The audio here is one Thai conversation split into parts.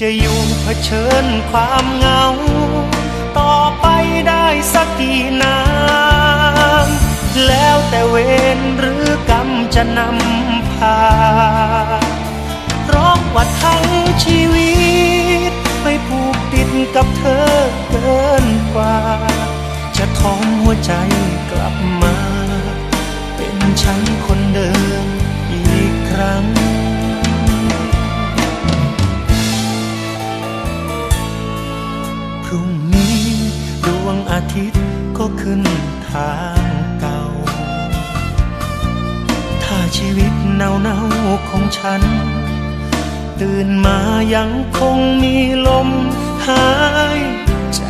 จะอยู่เผชิญความเหงา ต่อไปได้สักกี่น้ำแล้วแต่เวรหรือกรรมจะนำพาเพราะว่าทั้งชีวิต ไม่ผูกติดกับเธอเกินกว่า จะทอมหัวใจกลับมา พรุ่งนี้ดวงอาทิตย์ก็ขึ้นทางเก่า ถ้าชีวิตเนาเนาของฉัน ตื่นมายังคงมีลมหายใจ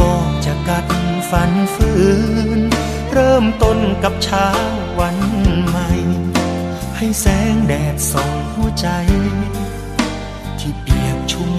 ก็จะกัดฝันฝืน เริ่มต้นกับเช้าวันใหม่ ให้แสงแดดส่องหัวใจ ที่เปียกชุ่ม